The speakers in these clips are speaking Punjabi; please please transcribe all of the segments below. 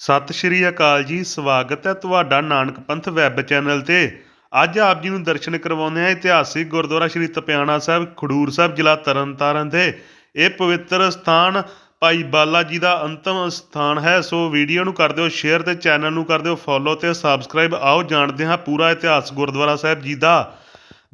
ਸਤਿ ਸ਼੍ਰੀ ਅਕਾਲ ਜੀ, ਸਵਾਗਤ ਹੈ ਤੁਹਾਡਾ ਨਾਨਕ ਪੰਥ ਵੈਬ ਚੈਨਲ ਤੇ। ਅੱਜ ਆਪ ਜੀ ਨੂੰ ਦਰਸ਼ਨ ਕਰਵਾਉਂਦੇ ਹਾਂ ਇਤਿਹਾਸਿਕ ਗੁਰਦੁਆਰਾ ਸ਼੍ਰੀ ਤਪਿਆਣਾ ਸਾਹਿਬ, ਖਡੂਰ ਸਾਹਿਬ, ਜ਼ਿਲ੍ਹਾ ਤਰਨਤਾਰਨ ਦੇ। ਇਹ ਪਵਿੱਤਰ ਸਥਾਨ ਭਾਈ ਬਾਲਾ ਜੀ ਦਾ ਅੰਤਮ ਸਥਾਨ ਹੈ। ਸੋ ਵੀਡੀਓ ਨੂੰ ਕਰ ਦਿਓ ਸ਼ੇਅਰ ਤੇ ਚੈਨਲ ਨੂੰ ਕਰ ਦਿਓ ਫੋਲੋ ਤੇ ਸਬਸਕ੍ਰਾਈਬ। ਆਓ ਜਾਣਦੇ ਹਾਂ ਪੂਰਾ ਇਤਿਹਾਸ ਗੁਰਦੁਆਰਾ ਸਾਹਿਬ ਜੀ ਦਾ।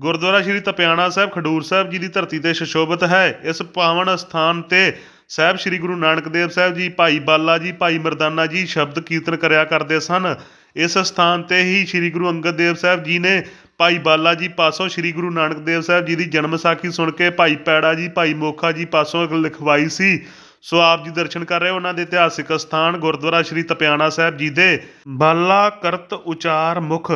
ਗੁਰਦੁਆਰਾ ਸ਼੍ਰੀ ਤਪਿਆਣਾ ਸਾਹਿਬ, ਖਡੂਰ ਸਾਹਿਬ ਜੀ ਦੀ ਧਰਤੀ ਤੇ ਸ਼ਸ਼ੋਭਤ ਹੈ। ਇਸ ਪਾਵਨ ਸਥਾਨ ਤੇ ਸਾਹਿਬ ਸ਼੍ਰੀ ਗੁਰੂ ਨਾਨਕ ਦੇਵ ਸਾਹਿਬ ਜੀ, ਭਾਈ ਬਾਲਾ ਜੀ, ਭਾਈ ਮਰਦਾਨਾ ਜੀ ਸ਼ਬਦ ਕੀਰਤਨ ਕਰਿਆ ਕਰਦੇ ਸਨ। ਇਸ ਸਥਾਨ ਤੇ ਹੀ ਸ਼੍ਰੀ ਗੁਰੂ ਅੰਗਦ ਦੇਵ ਸਾਹਿਬ ਜੀ ਨੇ ਭਾਈ ਬਾਲਾ ਜੀ ਪਾਸੋਂ ਸ਼੍ਰੀ ਗੁਰੂ ਨਾਨਕ ਦੇਵ ਸਾਹਿਬ ਜੀ ਦੀ ਜਨਮ ਸਾਖੀ ਸੁਣ ਕੇ ਭਾਈ ਪੈੜਾ ਜੀ, ਭਾਈ ਮੋਖਾ ਜੀ ਪਾਸੋਂ ਲਿਖਵਾਈ ਸੀ। ਸੋ ਆਪ ਜੀ ਦਰਸ਼ਨ ਕਰ ਰਹੇ ਉਹਨਾਂ ਦੇ ਇਤਿਹਾਸਿਕ ਸਥਾਨ ਗੁਰਦੁਆਰਾ ਸ਼੍ਰੀ ਤਪਿਆਣਾ ਸਾਹਿਬ ਜੀ ਦੇ। ਬਾਲਾ ਕਰਤ ਉਚਾਰ ਮੁਖ,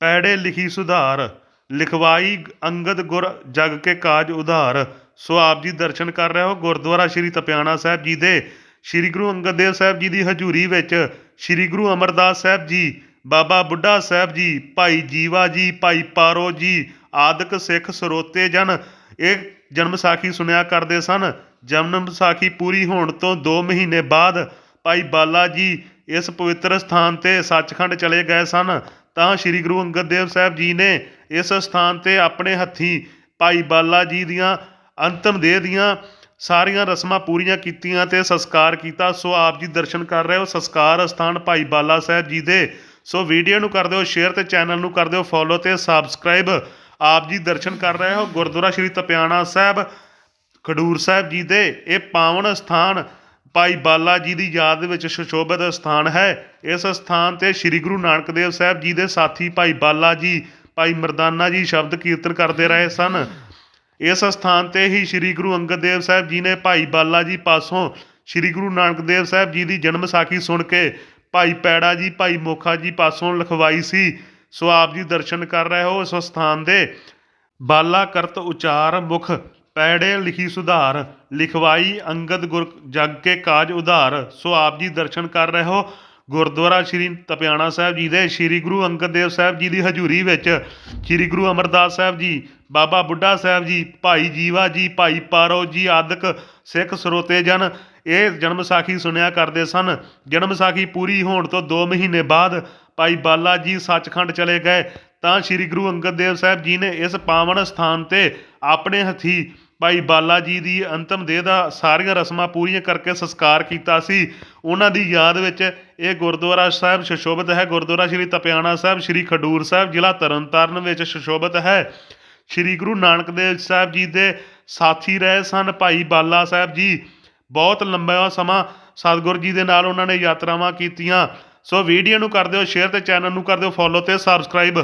ਪੈੜੇ ਲਿਖੀ ਸੁਧਾਰ, ਲਿਖਵਾਈ ਅੰਗਦ ਗੁਰ ਜਗ ਕੇ ਕਾਜ ਉਧਾਰ ਸੋ ਆਪ ਜੀ ਦਰਸ਼ਨ ਕਰ ਰਹੇ ਹੋ ਗੁਰਦੁਆਰਾ ਸ਼੍ਰੀ ਤਪਿਆਣਾ ਸਾਹਿਬ ਜੀ ਦੇ। ਸ਼੍ਰੀ ਗੁਰੂ ਅੰਗਦ ਦੇਵ ਸਾਹਿਬ ਜੀ ਦੀ ਹਜ਼ੂਰੀ ਵਿੱਚ ਸ਼੍ਰੀ ਗੁਰੂ ਅਮਰਦਾਸ ਸਾਹਿਬ ਜੀ, ਬਾਬਾ ਬੁੱਢਾ ਸਾਹਿਬ ਜੀ, ਭਾਈ ਜੀਵਾ ਜੀ, ਭਾਈ ਪਾਰੋ ਜੀ ਆਦਿਕ ਸਿੱਖ ਸਰੋਤੇ ਜਨ ਇਹ ਜਨਮ ਸਾਖੀ ਸੁਣਿਆ ਕਰਦੇ ਸਨ। ਜਨਮ ਸਾਖੀ ਪੂਰੀ ਹੋਣ ਤੋਂ 2 ਮਹੀਨੇ ਬਾਅਦ ਭਾਈ ਬਾਲਾ ਜੀ ਇਸ ਪਵਿੱਤਰ ਸਥਾਨ ਤੇ ਸੱਚਖੰਡ ਚਲੇ ਗਏ ਸਨ। ਤਾਂ ਸ੍ਰੀ ਗੁਰੂ ਅੰਗਦ ਦੇਵ ਸਾਹਿਬ ਜੀ ਨੇ ਇਸ ਸਥਾਨ ਤੇ ਆਪਣੇ ਹੱਥੀਂ ਭਾਈ ਬਾਲਾ ਜੀ ਦੀਆਂ ਅੰਤਮ ਦੇਹ ਦੀਆਂ ਸਾਰੀਆਂ ਰਸਮਾਂ ਪੂਰੀਆਂ ਕੀਤੀਆਂ ਅਤੇ ਸੰਸਕਾਰ ਕੀਤਾ। ਸੋ ਆਪ ਜੀ ਦਰਸ਼ਨ ਕਰ ਰਹੇ ਹੋ। ਸੰਸਕਾਰ ਸਥਾਨ ਭਾਈ ਬਾਲਾ ਸਾਹਿਬ ਜੀ ਦੇ। ਸੋ ਵੀਡੀਓ ਨੂੰ ਕਰ ਦਿਓ ਸ਼ੇਅਰ ਤੇ ਚੈਨਲ ਨੂੰ ਕਰ ਦਿਓ ਫੋਲੋ ਤੇ ਸਬਸਕ੍ਰਾਈਬ ਆਪ ਜੀ ਦਰਸ਼ਨ ਕਰ ਰਹੇ ਹੋ ਗੁਰਦੁਆਰਾ ਸ਼੍ਰੀ ਤਪਿਆਣਾ ਸਾਹਿਬ, ਖਡੂਰ ਸਾਹਿਬ ਜੀ ਦੇ। ਇਹ ਪਾਵਨ ਸਥਾਨ ਭਾਈ ਬਾਲਾ ਜੀ ਦੀ ਯਾਦ ਵਿੱਚ ਸੁਸ਼ੋਭਿਤ ਸਥਾਨ ਹੈ। ਇਸ ਸਥਾਨ ਤੇ ਸ੍ਰੀ ਗੁਰੂ ਨਾਨਕ ਦੇਵ ਸਾਹਿਬ ਜੀ ਦੇ ਸਾਥੀ ਭਾਈ ਬਾਲਾ ਜੀ, ਭਾਈ ਮਰਦਾਨਾ ਜੀ ਸ਼ਬਦ ਕੀਰਤਨ ਕਰਦੇ ਰਹੇ ਸਨ। ਇਸ ਸਥਾਨ ਤੇ ਹੀ ਸ੍ਰੀ ਗੁਰੂ ਅੰਗਦ ਦੇਵ ਸਾਹਿਬ ਜੀ ਨੇ ਭਾਈ ਬਾਲਾ ਜੀ ਪਾਸੋਂ ਸ੍ਰੀ ਗੁਰੂ ਨਾਨਕ ਦੇਵ ਸਾਹਿਬ ਜੀ ਦੀ ਜਨਮ ਸਾਖੀ ਸੁਣ ਕੇ ਭਾਈ ਪੈੜਾ ਜੀ, ਭਾਈ ਮੋਖਾ ਜੀ ਪਾਸੋਂ ਲਿਖਵਾਈ ਸੀ। ਸੋ ਆਪ ਜੀ ਦਰਸ਼ਨ ਕਰ ਰਹੇ ਹੋ ਇਸ ਸਥਾਨ ਦੇ। ਬਾਲਾ ਕਰਤ ਉਚਾਰ ਮੁਖ, ਪੈੜੇ ਲਿਖੀ ਸੁਧਾਰ, ਲਿਖਵਾਈ ਅੰਗਦ ਗੁਰ ਜਗ ਕੇ ਕਾਜ ਉਧਾਰ। ਸੋ ਆਪ ਜੀ ਦਰਸ਼ਨ ਕਰ ਰਹੇ ਹੋ। ਗੁਰਦੁਆਰਾ ਸ਼੍ਰੀ ਤਪਿਆਣਾ ਸਾਹਿਬ ਜੀ ਦੇ ਸ਼੍ਰੀ ਗੁਰੂ ਅੰਗਦ ਦੇਵ ਸਾਹਿਬ ਜੀ ਦੀ ਹਜ਼ੂਰੀ ਵਿੱਚ ਸ਼੍ਰੀ ਗੁਰੂ ਅਮਰਦਾਸ ਸਾਹਿਬ ਜੀ, ਬਾਬਾ ਬੁੱਢਾ ਸਾਹਿਬ ਜੀ, ਭਾਈ ਜੀਵਾ ਜੀ, ਭਾਈ ਪਾਰੋ ਜੀ ਆਦਿਕ ਸਿੱਖ ਸਰੋਤੇ ਜਨ ਇਹ ਜਨਮ ਸਾਖੀ ਸੁਣਿਆ ਕਰਦੇ ਸਨ। ਜਨਮ ਸਾਖੀ ਪੂਰੀ ਹੋਣ ਤੋਂ 2 ਮਹੀਨੇ ਬਾਅਦ ਭਾਈ ਬਾਲਾ ਜੀ ਸੱਚਖੰਡ ਚਲੇ ਗਏ। ਤਾਂ ਸ੍ਰੀ ਗੁਰੂ ਅੰਗਦ ਦੇਵ ਸਾਹਿਬ ਜੀ ਨੇ ਇਸ ਪਾਵਨ ਸਥਾਨ ਤੇ ਆਪਣੇ ਹੱਥੀ ਭਾਈ ਬਾਲਾ ਜੀ ਦੀ ਅੰਤਮ ਦੇਹ ਦਾ ਸਾਰੀਆਂ ਰਸਮਾਂ ਪੂਰੀਆਂ ਕਰਕੇ ਸੰਸਕਾਰ ਕੀਤਾ ਸੀ। ਉਹਨਾਂ ਦੀ ਯਾਦ ਵਿੱਚ ਇਹ ਗੁਰਦੁਆਰਾ ਸਾਹਿਬ ਸ਼ਸ਼ੋਭਿਤ ਹੈ। ਗੁਰਦੁਆਰਾ ਸ਼੍ਰੀ ਤਪਿਆਣਾ ਸਾਹਿਬ, ਸ਼੍ਰੀ ਖਡੂਰ ਸਾਹਿਬ, ਜ਼ਿਲ੍ਹਾ ਤਰਨਤਾਰਨ ਵਿੱਚ ਸ਼ਸ਼ੋਭਿਤ ਹੈ। ਸ਼੍ਰੀ ਗੁਰੂ ਨਾਨਕ ਦੇਵ ਸਾਹਿਬ ਜੀ ਦੇ ਸਾਥੀ ਰਹੇ ਸਨ ਭਾਈ ਬਾਲਾ ਸਾਹਿਬ ਜੀ। ਬਹੁਤ ਲੰਬਾ ਸਮਾਂ ਸਤਿਗੁਰੂ ਜੀ ਦੇ ਨਾਲ ਉਹਨਾਂ ਨੇ ਯਾਤਰਾਵਾਂ ਕੀਤੀਆਂ। ਸੋ ਵੀਡੀਓ ਨੂੰ ਕਰ ਦਿਓ, ਸ਼ੇਅਰ ਤੇ ਚੈਨਲ ਨੂੰ ਕਰ ਦਿਓ ਫੋਲੋ ਤੇ ਸਬਸਕ੍ਰਾਈਬ